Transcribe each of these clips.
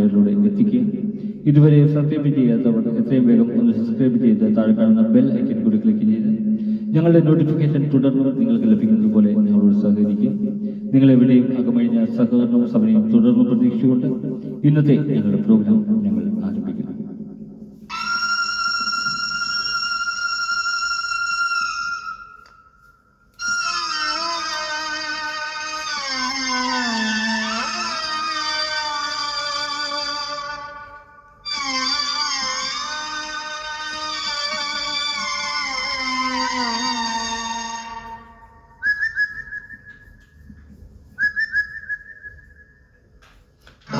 ഷെയറിലൂടെ എത്തിക്കുക ഇതുവരെ സബ്സ്ക്രൈബ് ചെയ്യാത്തവർ എത്രയും വേഗം ഒന്ന് സബ്സ്ക്രൈബ് ചെയ്ത് താഴെ കാണുന്ന ബെൽ ഐക്കൺ കൂടി ക്ലിക്ക് ചെയ്ത് ഞങ്ങളുടെ നോട്ടിഫിക്കേഷൻ തുടർന്ന് നിങ്ങൾക്ക് ലഭിക്കുന്നത് പോലെ ഞങ്ങളോട് സഹകരിക്കുക നിങ്ങളെവിടെയും അകമഴിഞ്ഞ സഹകരണവും സമയവും തുടർന്ന് പ്രതീക്ഷിച്ചുകൊണ്ട് ഇന്നത്തെ ഞങ്ങളുടെ പ്രോഗ്രാം ഞങ്ങൾ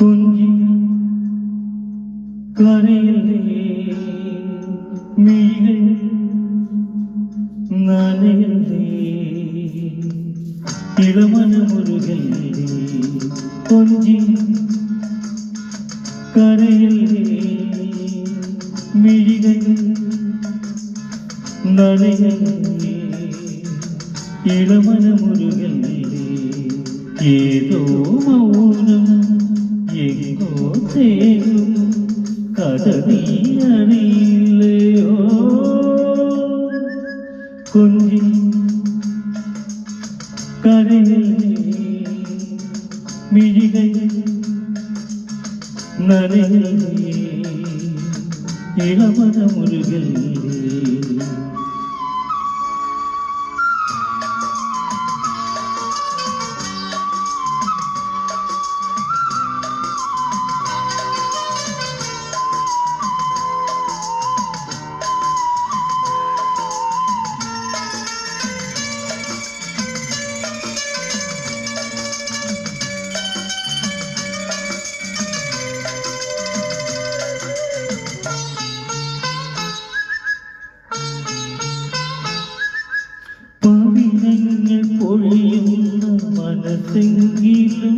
കുഞ്ഞി കരയിലെ മീകൾ നനയല്ലേ? ഇളമനമുരുകല്ലേ? കൊഞ്ചി കരയിലെ മിഴികൾ നനയല്ലേ? ഇളമനമുരുകല്ലേ? ഏതോ മൗനം എങ്ങോ തേരും കഥ നീ അറിയില്ലയോ കുഞ്ഞി കരയിലെ മിഴികൾ മനസ്സെങ്കിലും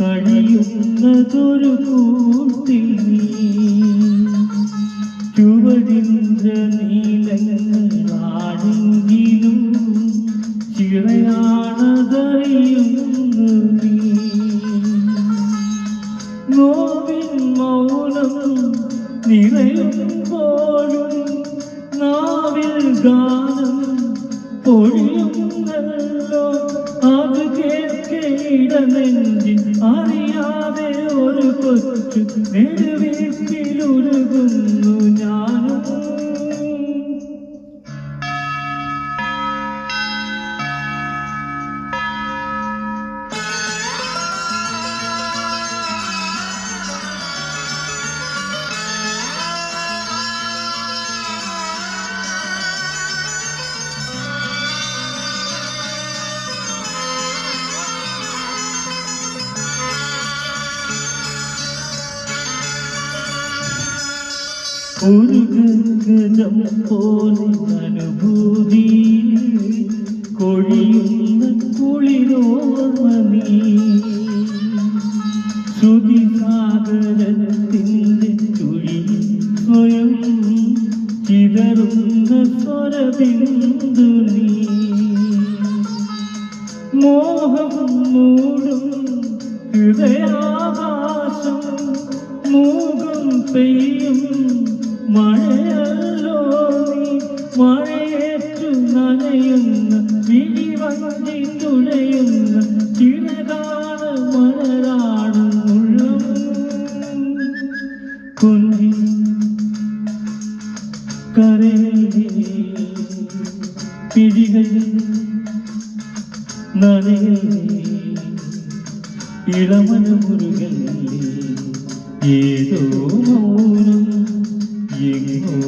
കഴിയുന്നതൊരു കൂട്ടി നീ. ചുവടിന്ദ്ര നീലങ്ങളാണെങ്കിലും ചിറയാണതറിയുന്നു നോവിൻ മൗനം നിറയുമ്പോഴും നാവിൽ ഗാനം പൊഴിയുന്നല്ലോ. അത് നെഞ്ചിൽ അറിയാതെ ഒരു കൊച്ചു നെടുവീർപ്പിലുരുകുന്നു ഞാനും ഒരു ഗഗനം പോലെ അനുഭൂതി കൊഴിയുന്ന കുളിരോർമ്മ നീ ശ്രുതി സാഗരത്തിന്റെ തുഴി സ്വയം ചിതറുന്ന സ്വരബിന്ദു നീ മോഹം മൂടും ഹൃദയാകാശം പിടികൾ ഏതോ മൗനം എങ്ങോ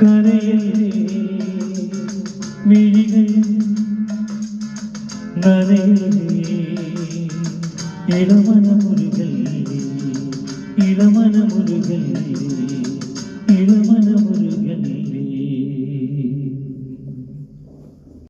കരയല്ലേ മിഴികൾ നനയല്ലേ ഇളമനമുരുകൽ ഇളമനമുരുകൽ